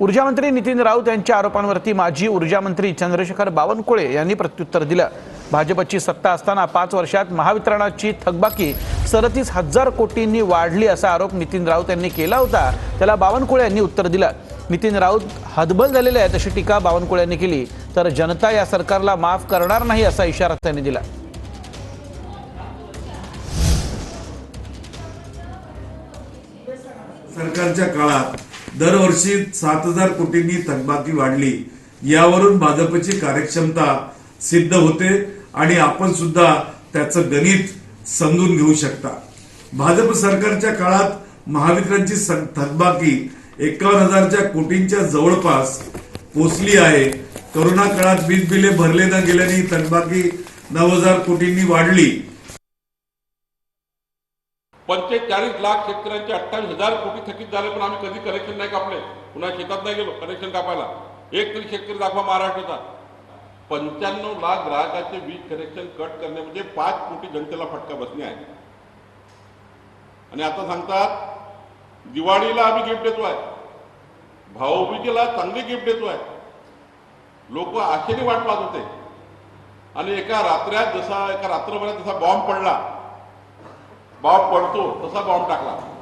ऊर्जामंत्री नितीन राऊत यांच्या आरोपांवरती माजी ऊर्जामंत्री चंद्रशेखर बावनकुळे यांनी प्रत्युत्तर दिलं. भाजपची सत्ता असताना पाच वर्षात महावितरणाची थकबाकी सदतीस हजार कोटींनी वाढली असा आरोप नितीन राऊत यांनी केला होता. त्याला बावनकुळे यांनी उत्तर दिलं. नितीन राऊत हतबल झालेले आहेत अशी टीका बावनकुळे यांनी केली. तर जनता या सरकारला माफ करणार नाही असा इशारा त्यांनी दिला. सरकारच्या काळात दरवर्षी सात हजार कोटींनी थकबाकी वाढली. यावरून भाजपची कार्यक्षमता सिद्ध होते आणि आपण सुद्धा त्याचं गणित समजून घेऊ शकता. भाजप सरकारच्या काळात महावितरणची थकबाकी एकावन्न हजारच्या कोटींच्या जवळपास पोचली आहे. करोना काळात वीज बिले भरले न गेल्याने थकबाकी नऊ हजार कोटींनी वाढली. पंचेचाळीस लाख शेतकऱ्यांचे अठ्ठावीस हजार कोटी थकीत झाले पण आम्ही कधी कनेक्शन नाही कापले. पुन्हा शेतात नाही गेलो कनेक्शन कापायला. एक तरी शेतकरी दाखवा महाराष्ट्राचा. पंच्याण्णव लाख ग्राहकाचे वीज कनेक्शन कट करणे म्हणजे पाच कोटी जनतेला फटका बसणे आहे. आणि आता सांगतात दिवाळीला आम्ही गिफ्ट देतोय. भाऊबीजेला चांगली गिफ्ट देतोय. लोक आशेने वाट पाहत होते. आणि एका रात्र्यात जसा एका रात्रभरात जसा बॉम्ब पडला बॉम्ब पडतो तसा बॉम्ब टाकला.